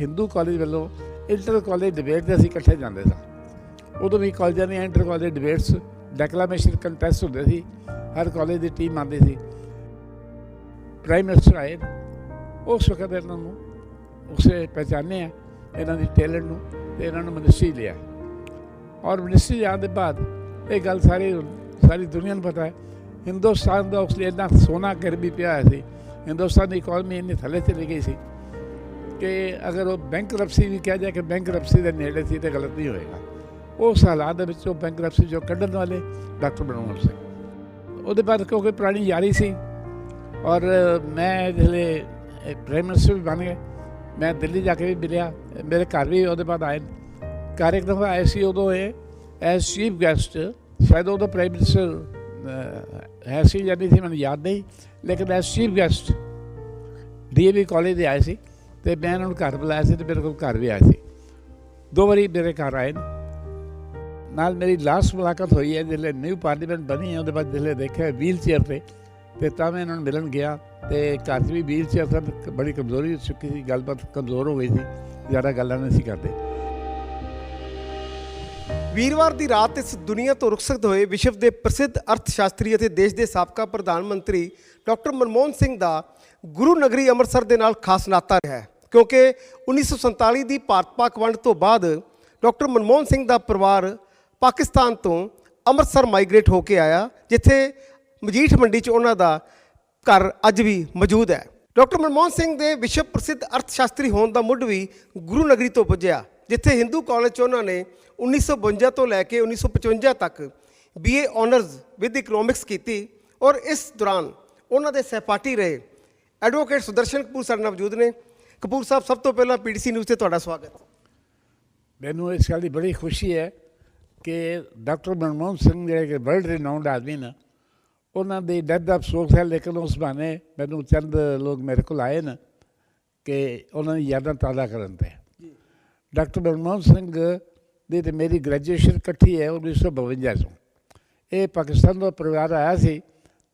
Hindu college ਵੱਲੋਂ inter college debate ਦੇ ਅਸੀਂ ਇਕੱਠੇ ਜਾਂਦੇ ਸਾਂ। ਉਦੋਂ ਵੀ ਕਾਲਜਾਂ ਦੀਆਂ inter college debates declamation contest ਹੁੰਦੇ ਸੀ। ਹਰ ਕਾਲਜ ਦੀ ਟੀਮ ਆਉਂਦੀ ਸੀ। ਪ੍ਰਾਈਮ ਮਿਨਿਸਟਰ ਆਏ। ਉਸ ਵਕਤ ਇਹਨਾਂ ਨੂੰ ਉਸੇ ਪਹਿਚਾਨਿਆ ਇਹਨਾਂ ਦੀ ਟੈਲੈਂਟ ਨੂੰ ਤੇ ਇਹਨਾਂ ਨੂੰ ਮਿਨਿਸਟਰੀ ਲਿਆ। ਔਰ ਮਿਨਿਸਟਰੀ ਆਉਣ ਦੇ ਬਾਅਦ ਇਹ ਗੱਲ ਸਾਰੀ ਸਾਰੀ ਦੁਨੀਆ ਨੂੰ ਪਤਾ ਹੈ। ਹਿੰਦੁਸਤਾਨ ਦਾ ਉਸ ਲਈ ਇੰਨਾ ਸੋਨਾ ਗਰਬੀ ਪਿਆ ਹੋਇਆ ਸੀ। ਹਿੰਦੁਸਤਾਨ ਦੀ ਇਕਨੋਮੀ ਇੰਨੀ ਥੱਲੇ ਚਲੀ ਗਈ ਸੀ। ਕਿ ਅਗਰ ਉਹ ਬੈਂਕਰਪਸੀ ਵੀ ਕਿਹਾ ਜਾਏ ਕਿ ਬੈਂਕਰਪਸੀ ਦੇ ਨੇੜੇ ਸੀ ਤੇ ਗਲਤ ਨਹੀਂ ਹੋਏਗਾ। ਉਸ ਹਾਲਾਤ ਦੇ ਵਿੱਚ ਉਹ ਬੈਂਕਰਪਸੀ ਜੋ ਕੱਢਣ ਵਾਲੇ ਡਾਕਟਰ ਮਨਮੋਹਨ ਸਿੰਘ ਉਹਦੇ ਬਾਅਦ ਕਿਉਂਕਿ ਪੁਰਾਣੀ ਯਾਰੀ ਸੀ ਔਰ ਮੈਂ ਜਿਹੜੇ ਪ੍ਰਾਈਮ ਮਿਨਿਸਟਰ ਵੀ ਬਣ ਗਏ। ਮੈਂ ਦਿੱਲੀ ਜਾ ਕੇ ਵੀ ਮਿਲਿਆ। ਮੇਰੇ ਘਰ ਵੀ ਉਹਦੇ ਬਾਅਦ ਆਏ। ਘਰ ਇੱਕ ਦਫਾ ਆਏ ਸੀ ਉਦੋਂ ਇਹ ਐਜ਼ ਚੀਫ ਗੈਸਟ ਸ਼ਾਇਦ ਉਦੋਂ ਪ੍ਰਾਈਮ ਮਿਨਿਸਟਰ ਹੈ ਸੀ ਜਾਂ ਨਹੀਂ ਸੀ, ਮੈਨੂੰ ਯਾਦ ਨਹੀਂ। ਲੇਕਿਨ as chief guest DAV college ਦੇ ਆਏ ਸੀ। ਤੇ ਮੈਂ ਇਹਨਾਂ ਨੂੰ ਘਰ ਬੁਲਾਇਆ ਸੀ ਤੇ ਮੇਰੇ ਕੋਲ ਘਰ ਵੀ ਆਏ ਸੀ। ਦੋ ਵਾਰੀ ਮੇਰੇ ਘਰ ਆਏ ਨੇ। ਨਾਲ ਮੇਰੀ ਲਾਸਟ ਮੁਲਾਕਾਤ ਹੋਈ ਹੈ ਜਿਹੜੇ ਨਿਊ ਪਾਰਲੀਮੈਂਟ ਬਣੀ ਹੈ, ਉਹਦੇ ਬਾਅਦ ਜਿਹੜੇ ਦੇਖਿਆ ਵੀਲ ਚੇਅਰ ਤੇ ਤੇ ਤਾਂ ਮੈਂ ਇਹਨਾਂ ਨੂੰ ਮਿਲਣ ਗਿਆ ਤੇ ਘਰ 'ਚ ਵੀ ਵੀਲ ਚੇਅਰ ਸਨ ਬੜੀ ਕਮਜ਼ੋਰੀ ਹੋ ਚੁੱਕੀ ਸੀ, ਗੱਲਬਾਤ ਕਮਜ਼ੋਰ ਹੋ ਗਈ ਸੀ, ਜ਼ਿਆਦਾ ਗੱਲਾਂ ਨਹੀਂ ਸੀ ਕਰਦੇ। ਵੀਰਵਾਰ ਦੀ ਰਾਤ ਇਸ ਦੁਨੀਆ ਤੋਂ ਰੁਖਸਤ ਹੋਏ ਵਿਸ਼ਵ ਦੇ ਪ੍ਰਸਿੱਧ ਅਰਥਸ਼ਾਸਤਰੀ ਅਤੇ ਦੇਸ਼ ਦੇ ਸਾਬਕਾ ਪ੍ਰਧਾਨ ਮੰਤਰੀ ਡਾਕਟਰ ਮਨਮੋਹਨ ਸਿੰਘ ਦਾ ਗੁਰੂ ਨਗਰੀ ਅੰਮ੍ਰਿਤਸਰ ਦੇ ਨਾਲ ਖਾਸ ਨਾਤਾ ਰਿਹਾ ਹੈ। ਕਿਉਂਕਿ 1947 ਦੀ ਭਾਰਤ-ਪਾਕ ਵੰਡ ਤੋਂ ਬਾਅਦ ਡਾਕਟਰ ਮਨਮੋਹਨ ਸਿੰਘ ਦਾ ਪਰਿਵਾਰ ਪਾਕਿਸਤਾਨ ਤੋਂ ਅੰਮ੍ਰਿਤਸਰ ਮਾਈਗ੍ਰੇਟ ਹੋ ਕੇ ਆਇਆ, ਜਿੱਥੇ ਮਜੀਠ ਮੰਡੀ 'ਚ ਉਹਨਾਂ ਦਾ ਘਰ ਅੱਜ ਵੀ ਮੌਜੂਦ ਹੈ। ਡਾਕਟਰ ਮਨਮੋਹਨ ਸਿੰਘ ਦੇ ਵਿਸ਼ਵ ਪ੍ਰਸਿੱਧ ਅਰਥਸ਼ਾਸਤਰੀ ਹੋਣ ਦਾ ਮੁੱਢ ਵੀ ਗੁਰੂ ਨਗਰੀ ਤੋਂ ਪੁੱਜਿਆ, ਜਿੱਥੇ ਹਿੰਦੂ ਕਾਲਜ 'ਚ ਉਹਨਾਂ ਨੇ 1952 ਤੋਂ ਲੈ ਕੇ 1955 ਤੱਕ ਬੀਏ ਆਨਰਜ਼ ਵਿਦ ਇਕਨੋਮਿਕਸ ਕੀਤੀ ਔਰ ਇਸ ਦੌਰਾਨ ਉਹਨਾਂ ਦੇ ਸਹਿਪਾਠੀ ਰਹੇ। ਐਡਵੋਕੇਟ ਸੁਦਰਸ਼ਨ ਕਪੂਰ ਸਾਡੇ ਨਾਲ ਮੌਜੂਦ ਨੇ। ਕਪੂਰ ਸਾਹਿਬ ਸਭ ਤੋਂ ਪਹਿਲਾਂ ਪੀਡੀਸੀ ਨਿਊਜ਼ ਤੇ ਤੁਹਾਡਾ ਸਵਾਗਤ। ਮੈਨੂੰ ਇਸ ਗੱਲ ਦੀ ਬੜੀ ਖੁਸ਼ੀ ਹੈ ਕਿ ਡਾਕਟਰ ਮਨਮੋਹਨ ਸਿੰਘ ਜਿਹੜੇ ਕਿ ਵਰਲਡ ਰਿਨਾਉਂਡ ਆਦਮੀ ਨੇ ਉਹਨਾਂ ਦੀ ਡੈਥ ਦਾ ਅਫਸੋਸ ਹੈ ਲੇਕਿਨ ਉਸ ਬਹਾਨੇ ਮੈਨੂੰ ਚੰਦ ਲੋਕ ਮੇਰੇ ਕੋਲ ਆਏ ਨੇ ਕਿ ਉਹਨਾਂ ਦੀ ਯਾਦਾਂ ਤਾਜ਼ਾ ਕਰਨ ਤੇ। ਡਾਕਟਰ ਮਨਮੋਹਨ ਸਿੰਘ ਦੀ ਤੇ ਮੇਰੀ ਗ੍ਰੈਜੂਏਸ਼ਨ ਇਕੱਠੀ ਹੈ 1952 ਤੋਂ ਇਹ ਪਾਕਿਸਤਾਨ ਤੋਂ ਪਰਿਵਾਰ ਆਇਆ ਸੀ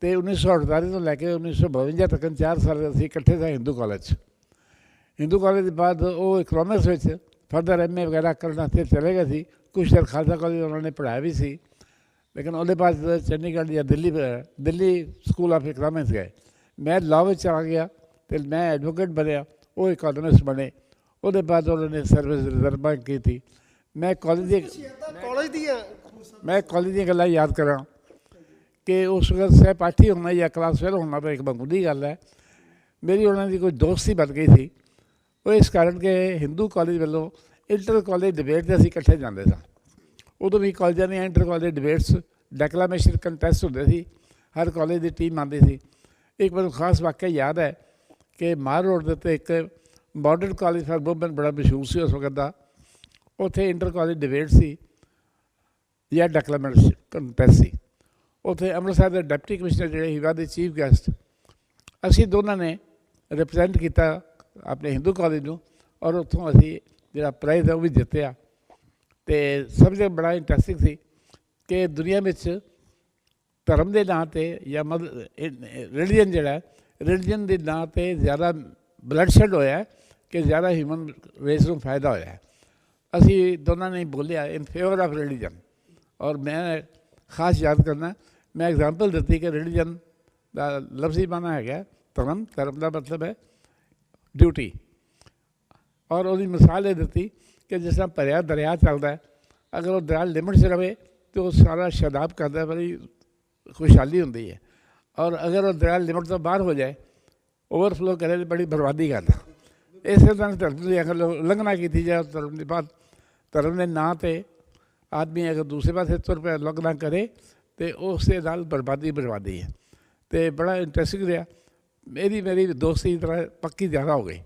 ਤੇ 1948 ਤੋਂ ਲੈ ਕੇ 1952 ਤੱਕ 4 ਸਾਲ ਅਸੀਂ ਇਕੱਠੇ ਸੀ ਹਿੰਦੂ ਕਾਲਜ 'ਚ। ਹਿੰਦੂ ਕਾਲਜ ਦੇ ਬਾਅਦ ਉਹ ਇਕਨੋਮਿਕਸ ਵਿੱਚ ਫਰਦਰ ਐਮਏ ਵਗੈਰਾ ਕਰਨ ਤੇ ਚਲੇ ਗਏ ਸੀ। ਕੁਛ ਚਿਰ ਖਾਲਸਾ ਕਾਲਜ ਉਹਨਾਂ ਨੇ ਪੜ੍ਹਾਇਆ ਵੀ ਸੀ। ਲੇਕਿਨ ਉਹਦੇ ਬਾਅਦ ਚੰਡੀਗੜ੍ਹ ਜਾਂ Delhi Delhi school of economics ਗਏ। ਮੈਂ ਲਾਅ ਵਿੱਚ ਆ ਗਿਆ ਤੇ ਮੈਂ ਐਡਵੋਕੇਟ ਬਣਿਆ ਉਹ ਇਕਨੋਮਿਕਸ ਬਣੇ। ਉਹਦੇ ਬਾਅਦ ਉਹਨਾਂ ਨੇ ਸਰਵਿਸ ਰਿਜ਼ਰਵ ਬੈਂਕ ਕੀਤੀ। ਮੈਂ ਕਾਲਜ ਦੀ ਕਾਲਜ ਦੀਆਂ ਮੈਂ ਕਾਲਜ ਦੀਆਂ ਗੱਲਾਂ ਯਾਦ ਕਰਾਂ ਕਿ ਉਸ ਵਕਤ ਸਹਿਪਾਠੀ ਹੋਣਾ ਜਾਂ ਕਲਾਸ ਫੇਲ ਹੋਣਾ ਤਾਂ ਇੱਕ ਮਾਮੂਲੀ ਗੱਲ ਹੈ। ਮੇਰੀ ਉਹਨਾਂ ਦੀ ਕੋਈ ਦੋਸਤੀ ਬਣ ਗਈ ਸੀ। ਉਹ ਇਸ ਕਾਰਨ ਕਿ ਹਿੰਦੂ ਕਾਲਜ ਵੱਲੋਂ ਇੰਟਰ ਕਾਲਜ ਡਿਬੇਟ ਦੇ ਅਸੀਂ ਇਕੱਠੇ ਜਾਂਦੇ ਸਾਂ। ਉਦੋਂ ਵੀ ਕਾਲਜਾਂ ਦੀਆਂ inter college debates declamation contest ਹੁੰਦੇ ਸੀ। ਹਰ ਕਾਲਜ ਦੀ ਟੀਮ ਆਉਂਦੀ ਸੀ। ਇੱਕ ਮੈਨੂੰ ਖਾਸ ਵਾਕਿਆ ਯਾਦ ਹੈ ਕਿ ਮਾਰ ਰੋਡ ਦੇ ਉੱਤੇ ਇੱਕ ਮਾਡਰਨ ਕਾਲਜ ਫਾਰ ਵੂਮਨ ਬੜਾ ਮਸ਼ਹੂਰ ਸੀ ਉਸ ਵਕਤ ਦਾ। ਉੱਥੇ ਇੰਟਰ ਕਾਲਜ ਡਿਬੇਟ ਸੀ ਜਾਂ ਡੈਕਲਾਮੇਸ਼ਨ ਕੰਟੈਸਟ ਸੀ। ਉੱਥੇ ਅੰਮ੍ਰਿਤਸਰ ਦੇ ਡਿਪਟੀ ਕਮਿਸ਼ਨਰ ਜਿਹੜੇ ਹੀਵਾ ਦੇ ਚੀਫ ਗੈਸਟ ਅਸੀਂ ਦੋਨਾਂ ਨੇ ਰਿਪਰੈਜ਼ੈਂਟ ਕੀਤਾ ਆਪਣੇ ਹਿੰਦੂ ਕਾਲਜ ਨੂੰ, ਔਰ ਉੱਥੋਂ ਅਸੀਂ ਜਿਹੜਾ ਪ੍ਰਾਈਜ਼ ਹੈ ਉਹ ਵੀ ਜਿੱਤਿਆ। ਤੇ ਸਬਜੈਕਟ ਬੜਾ ਇੰਟਰਸਟਿੰਗ ਸੀ ਕਿ ਦੁਨੀਆ ਵਿੱਚ ਧਰਮ ਦੇ ਨਾਂ ਤੇ ਜਾਂ ਮਦ ਰਿਲੀਜਨ ਜਿਹੜਾ ਰਿਲੀਜਨ ਦੇ ਨਾਂ ਤੇ ਜ਼ਿਆਦਾ ਬਲੱਡਸ਼ੈਡ ਹੋਇਆ ਕਿ ਜ਼ਿਆਦਾ ਹਿਊਮਨ ਰੇਸ ਨੂੰ ਫਾਇਦਾ ਹੋਇਆ ਅਸੀਂ ਦੋਨਾਂ ਨੇ ਬੋਲਿਆ ਇਨ ਫੇਵਰ ਆਫ ਰਿਲੀਜਨ ਔਰ ਮੈਂ ਖਾਸ ਯਾਦ ਕਰਨਾ, ਮੈਂ ਐਗਜ਼ਾਮਪਲ ਦਿੱਤੀ ਕਿ ਰਿਲੀਜਨ ਦਾ ਲਫ਼ਜ਼ੀ ਮਾਨਾ ਹੈਗਾ ਧਰਮ ਧਰਮ ਦਾ ਮਤਲਬ ਹੈ ਡਿਊਟੀ। ਔਰ ਉਹਦੀ ਮਿਸਾਲ ਇਹ ਦਿੱਤੀ ਕਿ ਜਿਸ ਤਰ੍ਹਾਂ ਭਰਿਆ ਦਰਿਆ ਚੱਲਦਾ ਅਗਰ ਉਹ ਦਰਿਆ ਲਿਮਟ 'ਚ ਰਵੇ ਤੇ ਉਹ ਸਾਰਾ ਸ਼ਦਾਬ ਕਰਦਾ ਬੜੀ ਖੁਸ਼ਹਾਲੀ ਹੁੰਦੀ ਹੈ। ਔਰ ਅਗਰ ਉਹ ਦਰਿਆ ਲਿਮਟ ਤੋਂ ਬਾਹਰ ਹੋ ਜਾਏ, ਓਵਰਫਲੋ ਕਰੇ ਤਾਂ ਬੜੀ ਬਰਬਾਦੀ ਕਰਦਾ ਇਸੇ ਤਰ੍ਹਾਂ ਧਰਮ ਦੀ ਅਗਰ ਲੰਘਣਾ ਕੀਤੀ ਜਾਏ ਧਰਮ ਦੇ ਬਾਅਦ ਧਰਮ ਦੇ ਨਾਂ ਤੇ ਆਦਮੀ ਅਗਰ ਦੂਸਰੇ ਪਾਸੇ ਤੁਰ ਪਿਆ ਲੰਘਣਾ ਕਰੇ ਤੇ ਉਸ ਦੇ ਨਾਲ ਬਰਬਾਦੀ ਬਰਬਾਦੀ ਹੈ। ਤੇ ਬੜਾ ਇੰਟਰਸਟਿੰਗ ਰਿਹਾ। ਮੇਰੀ ਮੇਰੀ ਦੋਸਤੀ ਤਰ੍ਹਾਂ ਪੱਕੀ ਜ਼ਿਆਦਾ ਹੋ ਗਈ।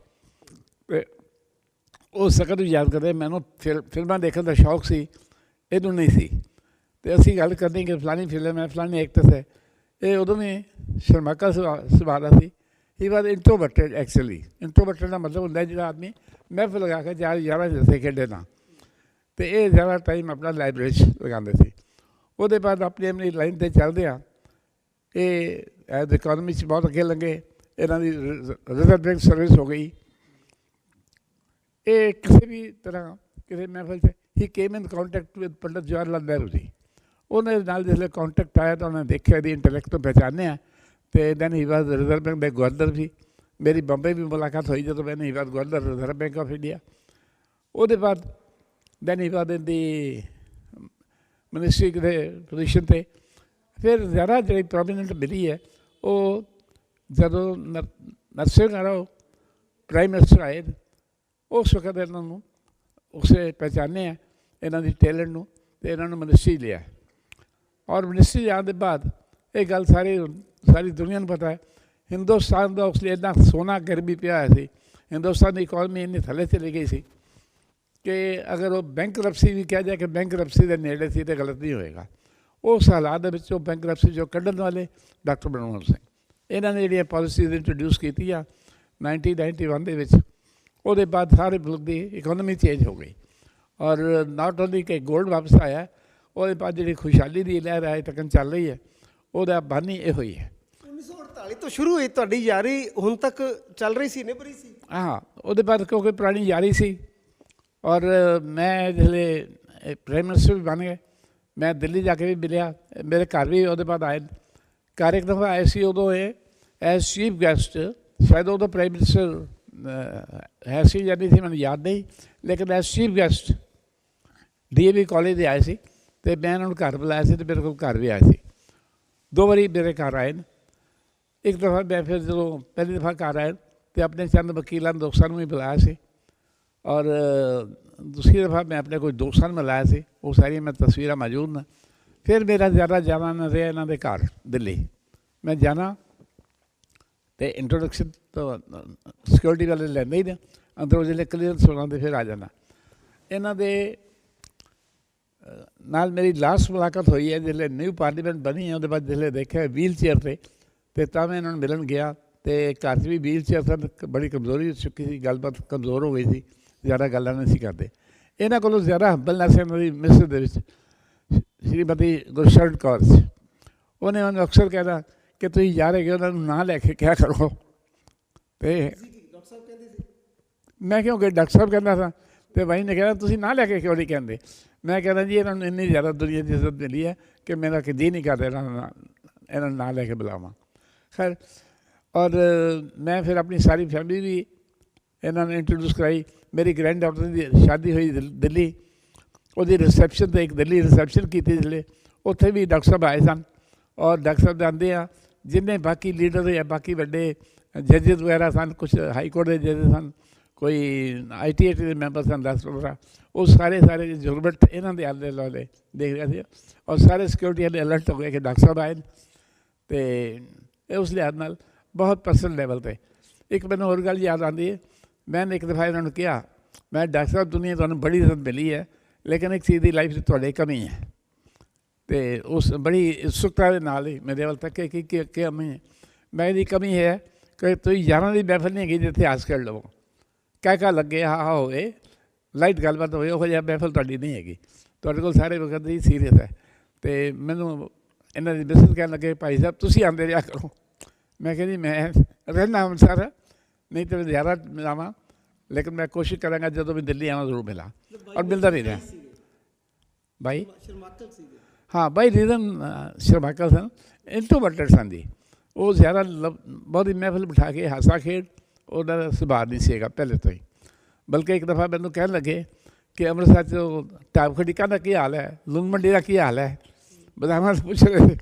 ਤੇ ਉਹ ਸਕਤ ਵੀ ਯਾਦ ਕਰਦੇ, ਮੈਨੂੰ ਫਿਲ, ਫਿਲਮਾਂ ਦੇਖਣ ਦਾ ਸ਼ੌਕ ਸੀ, ਇਹਨੂੰ ਨਹੀਂ ਸੀ। ਤੇ ਅਸੀਂ ਗੱਲ ਕਰਦੇ ਕਿ ਫਲਾਨੀ ਫਿਲਮ ਹੈ ਫਲਾਨੀ ਐਕਟਰਸ ਹੈ। ਇਹ ਉਦੋਂ ਵੀ ਸ਼ਰਮਾਕਾ ਸੁਭਾਅ ਦਾ ਸੀ। ਹੀ ਵਾਸ ਇੰਟਰੋਵਰਟਡ ਐਕਚੁਅਲੀ ਇੰਟਰੋਵਰਟਡ ਦਾ ਮਤਲਬ ਹੁੰਦਾ ਜਿਹੜਾ ਆਦਮੀ ਮਹਿਫਿਲ ਲਗਾ ਕੇ ਚਾਰ ਯਾਰਾਂ ਜਿਸੇ ਖੇਡੇ ਨਾ ਤੇ ਇਹ ਜ਼ਿਆਦਾ ਟਾਈਮ ਆਪਣਾ ਲਾਇਬ੍ਰੇਰੀ 'ਚ ਲਗਾਉਂਦੇ ਸੀ। ਉਹਦੇ ਬਾਅਦ ਆਪਣੀ ਆਪਣੀ ਲਾਈਨ ਤੇ ਚੱਲਦੇ ਆ। ਇਹ ਐਜ਼ ਇਕਨੋਮੀ 'ਚ ਬਹੁਤ ਅੱਗੇ ਲੰਗੇ ਇਹਨਾਂ ਦੀ ਰਿਜ਼ਰਵ ਬੈਂਕ ਸਰਵਿਸ ਹੋ ਗਈ। ਇਹ ਕਿਸੇ ਵੀ ਤਰ੍ਹਾਂ ਕਿਸੇ ਮਹਿਫਲ 'ਚ he came in contact with Pandit Jawahar Lal Nehru ji. ਉਹਨਾਂ ਦੇ ਨਾਲ ਜਿਸਲੇ ਕੰਟੈਕਟ ਆਇਆ ਤਾਂ ਉਹਨਾਂ ਨੇ ਦੇਖਿਆ ਦੀ ਇੰਟੈਲੈਕਟ ਤੋਂ ਪਹਿਚਾਨਿਆ ਤੇ then he was reserve bank ਦੇ ਗਵਰਨਰ ਵੀ, ਮੇਰੀ ਬੰਬੇ ਵੀ ਮੁਲਾਕਾਤ ਹੋਈ ਜਦੋਂ ਮੈਂ he was governor reserve bank of India ਉਹਦੇ ਬਾਅਦ then he was in the ministry ਦੇ ਪੋਜੀਸ਼ਨ ਤੇ ਫਿਰ ਜ਼ਿਆਦਾ ਜਿਹੜੀ ਪ੍ਰੋਮੀਨੈਂਟ ਮਿਲੀ ਹੈ। ਉਹ ਜਦੋਂ ਨਰ- ਨਰਸਿੰਘ ਰਾਓ ਪ੍ਰਾਈਮ ਮਿਨਿਸਟਰ ਆਏ ਉਸ ਵਕਤ ਇਹਨਾਂ ਨੂੰ ਉਸੇ ਪਹਿਚਾਨਿਆ ਇਹਨਾਂ ਦੀ ਟੈਲੈਂਟ ਨੂੰ ਤੇ ਇਹਨਾਂ ਨੂੰ ਮਨਿਸਟਰੀ ਲਿਆ। ਔਰ ਮਨਿਸਟਰੀ ਜਾਣ ਦੇ ਬਾਅਦ ਇਹ ਗੱਲ ਸਾਰੀ ਸਾਰੀ ਦੁਨੀਆ ਨੂੰ ਪਤਾ ਹੈ, ਹਿੰਦੁਸਤਾਨ ਦਾ ਉਸ ਲਈ ਇੰਨਾ ਸੋਨਾ ਗਰਮੀ ਪਿਆ ਹੋਇਆ ਸੀ, ਹਿੰਦੁਸਤਾਨ ਦੀ ਇਕਨੋਮੀ ਇੰਨੀ ਥੱਲੇ ਚਲੀ ਗਈ ਸੀ ਕਿ ਅਗਰ ਉਹ ਬੈਂਕਰਪਸੀ ਵੀ ਕਿਹਾ ਜਾਏ ਕਿ ਬੈਂਕਰਪਸੀ ਦੇ ਨੇੜੇ ਸੀ ਤੇ ਗਲਤ ਨਹੀਂ ਹੋਏਗਾ। ਉਸ ਹਾਲਾਤ ਦੇ ਵਿੱਚ ਉਹ ਬੈਂਕਰਪਸੀ ਜੋ ਕੱਢਣ ਵਾਲੇ ਡਾਕਟਰ ਮਨਮੋਹਨ ਸਿੰਘ। ਇਹਨਾਂ ਨੇ ਜਿਹੜੀਆਂ ਪਾਲਿਸੀਜ਼ ਇੰਟਰੋਡਿਊਸ ਕੀਤੀਆਂ 1991 ਦੇ ਵਿੱਚ ਉਹਦੇ ਬਾਅਦ ਸਾਰੇ ਮੁਲਕ ਦੀ ਇਕਨੋਮੀ ਚੇਂਜ ਹੋ ਗਈ। ਔਰ ਨਾਟ ਓਨਲੀ ਕਿ ਗੋਲਡ ਵਾਪਸ ਆਇਆ ਉਹਦੇ ਬਾਅਦ ਜਿਹੜੀ ਖੁਸ਼ਹਾਲੀ ਦੀ ਲਹਿਰ ਆਏ ਤੱਕ ਚੱਲ ਰਹੀ ਹੈ ਉਹਦਾ ਬਾਨੀ ਇਹੋ ਹੀ ਹੈ। 1948 ਤੋਂ ਸ਼ੁਰੂ ਹੋਈ ਤੁਹਾਡੀ ਯਾਰੀ ਹੁਣ ਤੱਕ ਚੱਲ ਰਹੀ ਸੀ ਨਿਭ ਰਹੀ ਸੀ? ਹਾਂ ਉਹਦੇ ਬਾਅਦ ਕਿਉਂਕਿ ਪੁਰਾਣੀ ਯਾਰੀ ਸੀ ਔਰ ਮੈਂ ਜਿਹੜੇ ਪ੍ਰਾਈਮ ਮਿਨਿਸਟਰ ਵੀ ਬਣ ਗਏ ਮੈਂ ਦਿੱਲੀ ਜਾ ਕੇ ਵੀ ਮਿਲਿਆ। ਮੇਰੇ ਘਰ ਵੀ ਉਹਦੇ ਬਾਅਦ ਆਏ। ਘਰ ਇੱਕ ਦਫਾ ਆਏ ਸੀ ਉਦੋਂ ਇਹ ਐਜ਼ ਚੀਫ ਗੈਸਟ ਸ਼ਾਇਦ ਉਦੋਂ ਪ੍ਰਾਈਮ ਮਿਨਿਸਟਰ ਹੈ ਸੀ ਜਾਂ ਨਹੀਂ ਸੀ, ਮੈਨੂੰ ਯਾਦ ਨਹੀਂ। ਲੇਕਿਨ as chief guest DAV college ਦੇ ਆਏ ਸੀ ਤੇ ਮੈਂ ਉਹਨਾਂ ਨੂੰ ਘਰ ਬੁਲਾਇਆ ਸੀ ਤੇ ਮੇਰੇ ਕੋਲ ਘਰ ਵੀ ਆਏ ਸੀ। ਦੋ ਵਾਰੀ ਮੇਰੇ ਘਰ ਆਏ ਨੇ। ਇੱਕ ਦਫਾ ਮੈਂ ਫਿਰ ਜਦੋਂ ਪਹਿਲੀ ਦਫਾ ਘਰ ਆਏ ਤੇ ਆਪਣੇ ਚੰਦ ਵਕੀਲਾਂ ਦੋਸਤਾਂ ਨੂੰ ਵੀ ਬੁਲਾਇਆ ਸੀ। ਔਰ ਅ, ਦੂਸਰੀ ਦਫਾ ਮੈਂ ਆਪਣੇ ਕੋਈ ਦੋਸਤਾਂ ਨੂੰ ਮਿਲਾਇਆ ਸੀ ਉਹ ਸਾਰੀਆਂ ਮੈਂ ਤਸਵੀਰਾਂ ਮੌਜੂਦ ਨੇ। ਫਿਰ ਮੇਰਾ ਜ਼ਿਆਦਾ ਜਾਣਾ ਨਾ ਰਿਹਾ ਇਹਨਾਂ ਦੇ ਘਰ ਦਿੱਲੀ ਮੈਂ ਜਾਣਾ ਤੇ ਇੰਟਰੋਡਕਸ਼ਨ ਤੋਂ ਸਿਕਿਉਰਿਟੀ ਵਾਲੇ ਲੈਂਦੇ ਹੀ ਨੇ। ਅੰਦਰੋਂ ਜਿਹੜੇ ਕਲੀਅਰੈਂਸ ਹੋਣਾ ਤੇ ਫਿਰ ਆ ਜਾਣਾ। ਇਹਨਾਂ ਦੇ ਨਾਲ ਮੇਰੀ ਲਾਸਟ ਮੁਲਾਕਾਤ ਹੋਈ ਹੈ ਜਿਹੜੇ ਨਿਊ ਪਾਰਲੀਮੈਂਟ ਬਣੀ ਹੈ ਉਹਦੇ ਬਾਅਦ ਜਿਹੜੇ ਦੇਖਿਆ ਵੀਲ ਚੇਅਰ ਤੇ ਤੇ ਤਾਂ ਮੈਂ ਇਹਨਾਂ ਨੂੰ ਮਿਲਣ ਗਿਆ। ਤੇ ਘਰ 'ਚ ਵੀ ਵੀਲ ਚੇਅਰ ਸਨ ਬੜੀ ਕਮਜ਼ੋਰੀ ਹੋ ਚੁੱਕੀ ਸੀ ਗੱਲਬਾਤ ਕਮਜ਼ੋਰ ਹੋ ਗਈ ਸੀ। ਜ਼ਿਆਦਾ ਗੱਲਾਂ ਨਹੀਂ ਸੀ ਕਰਦੇ। ਇਹਨਾਂ ਕੋਲੋਂ ਜ਼ਿਆਦਾ ਹੰਬਲਨੈਸ ਇਹਨਾਂ ਦੀ ਮਿਸਰ ਦੇ ਵਿੱਚ। ਸ਼੍ਰੀਮਤੀ ਗੁਰਸ਼ਰਨ ਕੌਰ ਸੀ। ਉਹਨੇ ਮੈਨੂੰ ਅਕਸਰ ਕਹਿਣਾ ਕਿ ਤੁਸੀਂ ਜਾ ਰਹੇ ਹੋ, ਉਹਨਾਂ ਨੂੰ ਨਾ ਲੈ ਕੇ ਕਿਹਾ ਕਰੋ। ਤੇ ਡਾਕਟਰ ਸਾਹਿਬ ਕਹਿੰਦੇ ਮੈਂ ਕਿਉਂਕਿ ਡਾਕਟਰ ਸਾਹਿਬ ਕਹਿੰਦਾ ਸਾਂ ਤੇ ਭਾਈ ਨੇ ਕਿਹਾ, ਤੁਸੀਂ ਨਾ ਲੈ ਕੇ ਕਿਉਂ ਨਹੀਂ ਕਹਿੰਦੇ? ਮੈਂ ਕਹਿੰਦਾ, ਜੀ, ਇਹਨਾਂ ਨੂੰ ਇੰਨੀ ਜ਼ਿਆਦਾ ਦੁਨੀਆ ਦੀ ਇੱਜ਼ਤ ਮਿਲੀ ਹੈ ਕਿ ਮੇਰਾ ਕਦੀ ਨਹੀਂ ਕਰਦਾ ਇਹਨਾਂ ਨੂੰ ਨਾ- ਇਹਨਾਂ ਨੂੰ ਨਾ ਲੈ ਕੇ ਬੁਲਾਵਾਂ। ਖੈਰ, ਔਰ ਮੈਂ ਫਿਰ ਆਪਣੀ ਸਾਰੀ ਫੈਮਿਲੀ ਵੀ ਇਹਨਾਂ ਨੇ ਇੰਟਰੋਡਿਊਸ ਕਰਾਈ। ਮੇਰੀ ਗ੍ਰੈਂਡ ਡਾਕਟਰ ਦੀ ਸ਼ਾਦੀ ਹੋਈ ਦਿੱਲੀ ਉਹਦੀ ਰਿਸੈਪਸ਼ਨ ਤੇ ਇੱਕ ਦਿੱਲੀ ਰਿਸੈਪਸ਼ਨ ਕੀਤੀ ਜਿਲੇ ਉੱਥੇ ਵੀ ਡਾਕਟਰ ਸਾਹਿਬ ਆਏ ਸਨ। ਔਰ ਡਾਕਟਰ ਸਾਹਿਬ ਜਾਂਦੇ ਆ, ਜਿੰਨੇ ਬਾਕੀ ਲੀਡਰ ਜਾਂ ਬਾਕੀ ਵੱਡੇ ਜੱਜਸ ਵਗੈਰਾ ਸਨ ਕੁਝ ਹਾਈ ਕੋਰਟ ਦੇ ਜੱਜ ਸਨ, ਕੋਈ ਆਈਟੀਆਈ ਦੇ ਮੈਂਬਰ ਸਨ, ਦਸ ਪੰਦਰਾਂ। ਉਹ ਸਾਰੇ ਸਾਰੇ ਜੁਰਬਟ ਇਹਨਾਂ ਦੇ ਆਲੇ ਦੁਆਲੇ ਦੇਖ ਰਹੇ ਸੀ। ਔਰ ਸਾਰੇ ਸਿਕਿਉਰਿਟੀ ਵਾਲੇ ਅਲਰਟ ਹੋ ਗਏ ਕਿ ਡਾਕਟਰ ਸਾਹਿਬ ਆਏ ਨੇ। ਤੇ ਇਹ ਉਸ ਲਿਹਾਜ਼ ਨਾਲ ਬਹੁਤ ਪਰਸਨਲ ਲੈਵਲ ਤੇ। ਇੱਕ ਮੈਨੂੰ ਹੋਰ ਗੱਲ ਯਾਦ ਆਉਂਦੀ ਹੈ। ਮੈਂ ਇੱਕ ਦਫਾ ਇਹਨਾਂ ਨੂੰ ਕਿਹਾ, ਮੈਂ ਡਾਕਟਰ ਸਾਹਿਬ, ਦੁਨੀਆ ਤੁਹਾਨੂੰ ਬੜੀ ਇੱਜ਼ਤ ਮਿਲੀ ਹੈ, ਲੇਕਿਨ ਇੱਕ ਚੀਜ਼ ਦੀ ਲਾਈਫ 'ਚ ਤੁਹਾਡੇ ਕਮੀ ਹੈ। ਤੇ ਉਸ ਬੜੀ ਉਤਸੁਕਤਾ ਦੇ ਨਾਲ ਹੀ ਮੇਰੇ ਵੱਲ ਤੱਕ ਕਿ ਕਿ ਕਮੀ ਮੈਂ ਇਹਦੀ ਕਮੀ ਹੈ ਕਿ ਤੁਸੀਂ ਯਾਰਾਂ ਦੀ ਮਹਿਫਲ ਨਹੀਂ ਹੈਗੀ ਜਿੱਥੇ ਹਾਸ ਕਰ ਲਵੋ। ਕਹਿ ਕਾ ਲੱਗੇ, ਹਾਂ ਹਾਂ ਹੋਵੇ, ਲਾਈਟ ਗੱਲਬਾਤ ਹੋਵੇ, ਉਹ ਜਿਹਾ ਮਹਿਫਲ ਤੁਹਾਡੀ ਨਹੀਂ ਹੈਗੀ। ਤੁਹਾਡੇ ਕੋਲ ਸਾਰੇ ਵਕਤ ਹੀ ਸੀਰੀਅਸ ਹੈ। ਤੇ ਮੈਨੂੰ ਇਹਨਾਂ ਦੀ ਬਿਸਨਸ ਕਹਿਣ ਲੱਗੇ, ਭਾਈ ਸਾਹਿਬ, ਤੁਸੀਂ ਆਂਦੇ ਰਿਹਾ ਕਰੋ। ਮੈਂ ਕਹਿੰਦੀ ਮੈਂ ਰਹਿਣਾ ਅੰਮ੍ਰਿਤਸਰ, ਨਹੀਂ ਤੇ ਜ਼ਿਆਦਾ ਮਿਲਾਵਾਂ ਲੇਕਿਨ ਮੈਂ ਕੋਸ਼ਿਸ਼ ਕਰਾਂਗਾ ਜਦੋਂ ਵੀ ਦਿੱਲੀ ਆਵਾਂ ਜ਼ਰੂਰ ਮਿਲਾਂ। ਔਰ ਮਿਲਦਾ ਨਹੀਂ ਰਿਹਾ। ਭਾਈ ਹਾਂ ਭਾਈ ਰੀਜ਼ਨ ਸ਼ਰਮਾਕਲ ਸਨ। ਇੰਟਰੋਵਰਟਡ ਸਨ ਦੀ ਉਹ ਜ਼ਿਆਦਾ ਬਹੁਤ ਹੀ ਮਹਿਫਲ ਬਿਠਾ ਕੇ ਹਾਸਾ ਖੇਡ ਉਹਦਾ ਸੁਭਾਅ ਨਹੀਂ ਸੀਗਾ ਪਹਿਲੇ ਤੋਂ ਹੀ। ਬਲਕਿ ਇੱਕ ਦਫਾ ਮੈਨੂੰ ਕਹਿਣ ਲੱਗੇ ਕਿ ਅੰਮ੍ਰਿਤਸਰ ਚ ਟਾਪ ਖੜੀ ਦਾ ਕੀ ਹਾਲ ਹੈ? ਲੂਣ ਮੰਡੀ ਦਾ ਕੀ ਹਾਲ ਹੈ? ਬਦਾਮਾਂ ਪੁੱਛ ਰਹੇ।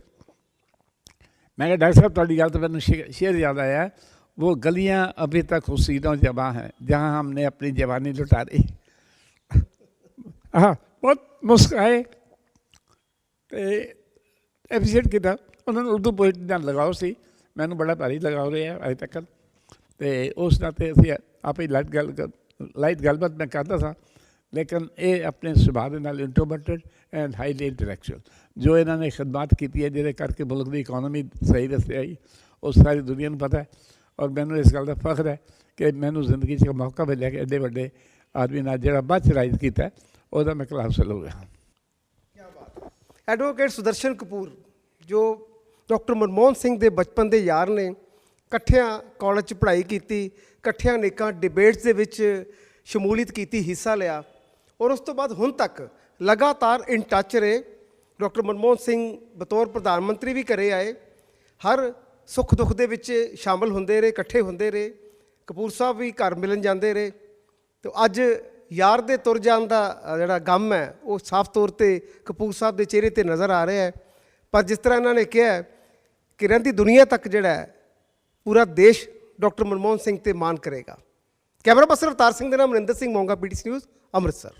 ਮੈਂ ਕਿਹਾ ਡਾਕਟਰ ਸਾਹਿਬ ਤੁਹਾਡੀ ਗੱਲ ਤਾਂ ਮੈਨੂੰ ਸ਼ੇਅਰ ਯਾਦ ਆਇਆ। वो गलियां अभी तक हुसीनों जमा हैं जहां हमने अपनी जवानी लुटा दी हाँ बहुत मुस्काए ਤੇ ਐਪਰੀਸ਼ੀਏਟ ਕੀਤਾ ਉਹਨਾਂ ਨੂੰ ਉਰਦੂ ਪੋਇਟ ਨਾਲ ਲਗਾਓ ਸੀ ਮੈਨੂੰ ਬੜਾ ਭਾਰੀ ਲਗਾਓ ਰਿਹਾ ਅਜੇ ਤੱਕ ਤੇ ਉਸ ਨਾਲ ਤੇ ਅਸੀਂ ਆਪੇ ਲਾਈਟ ਗੱਲ ਲਾਈਟ ਗੱਲਬਾਤ ਮੈਂ ਕਰਦਾ ਸਾਂ ਲੇਕਿਨ ਇਹ ਆਪਣੇ ਸੁਭਾਅ ਦੇ ਨਾਲ ਇੰਟਰੋਵਰਟਡ ਐਂਡ ਹਾਈਲੀ ਇੰਟੈਲੈਕਚੁਅਲ ਜੋ ਇਹਨਾਂ ਨੇ ਖਿਦਮਤ ਕੀਤੀ ਹੈ ਜਿਹਦੇ ਕਰਕੇ ਮੁਲਕ ਦੀ ਇਕਨੋਮੀ ਸਹੀ ਰਸਤੇ ਆਈ ਉਹ ਸਾਰੀ ਦੁਨੀਆ ਨੂੰ ਪਤਾ ਹੈ ਔਰ ਮੈਨੂੰ ਇਸ ਗੱਲ ਦਾ ਫਖਰ ਹੈ ਕਿ ਮੈਨੂੰ ਜ਼ਿੰਦਗੀ 'ਚ ਇੱਕ ਮੌਕਾ ਮਿਲਿਆ ਕਿ ਐਡੇ ਵੱਡੇ ਆਦਮੀ ਨਾਲ ਜਿਹੜਾ ਬਾਅਦ 'ਚ ਰਾਈਜ਼ ਕੀਤਾ, ਉਹਦਾ ਮੈਂ ਕਲਾਸ ਹੋ ਗਿਆ। ਐਡਵੋਕੇਟ ਸੁਦਰਸ਼ਨ ਕਪੂਰ, ਜੋ ਡਾਕਟਰ ਮਨਮੋਹਨ ਸਿੰਘ ਦੇ ਬਚਪਨ ਦੇ ਯਾਰ ਨੇ, ਇਕੱਠਿਆਂ ਕਾਲਜ 'ਚ ਪੜ੍ਹਾਈ ਕੀਤੀ, ਇਕੱਠਿਆਂ ਨੇਕਾਂ ਡਿਬੇਟਸ ਦੇ ਵਿੱਚ ਸ਼ਮੂਲੀਅਤ ਕੀਤੀ, ਹਿੱਸਾ ਲਿਆ ਔਰ ਉਸ ਤੋਂ ਬਾਅਦ ਹੁਣ ਤੱਕ ਲਗਾਤਾਰ ਇਨ ਟੱਚ ਰਹੇ। ਡਾਕਟਰ ਮਨਮੋਹਨ ਸਿੰਘ ਬਤੌਰ ਪ੍ਰਧਾਨ ਮੰਤਰੀ ਵੀ ਘਰੇ ਆਏ। ਹਰ ਸੁੱਖ ਦੁੱਖ ਦੇ ਵਿੱਚ ਸ਼ਾਮਲ ਹੁੰਦੇ ਰਹੇ, ਇਕੱਠੇ ਹੁੰਦੇ ਰਹੇ, ਕਪੂਰ ਸਾਹਿਬ ਵੀ ਘਰ ਮਿਲਣ ਜਾਂਦੇ ਰਹੇ। ਤੇ ਅੱਜ ਯਾਰ ਦੇ ਤੁਰ ਜਾਣ ਦਾ ਜਿਹੜਾ ਗਮ ਹੈ, ਉਹ ਸਾਫ਼ ਤੌਰ ਤੇ ਕਪੂਰ ਸਾਹਿਬ ਦੇ ਚਿਹਰੇ ਤੇ ਨਜ਼ਰ ਆ ਰਿਹਾ ਹੈ। ਪਰ ਜਿਸ ਤਰ੍ਹਾਂ ਇਹਨਾਂ ਨੇ ਕਿਹਾ ਕਿ ਰਹਿੰਦੀ ਦੁਨੀਆ ਤੱਕ ਜਿਹੜਾ ਪੂਰਾ ਦੇਸ਼ ਡਾਕਟਰ ਮਨਮੋਹਨ ਸਿੰਘ ਤੇ ਮਾਣ ਕਰੇਗਾ। ਕੈਮਰਾ ਪਰਸਨ ਅਵਤਾਰ ਸਿੰਘ ਦੇ ਨਾਲ ਮਨਿੰਦਰ ਸਿੰਘ, ਮੋਂਗਾ, ਪੀਟੀਸੀ ਨਿਊਜ਼, ਅੰਮ੍ਰਿਤਸਰ।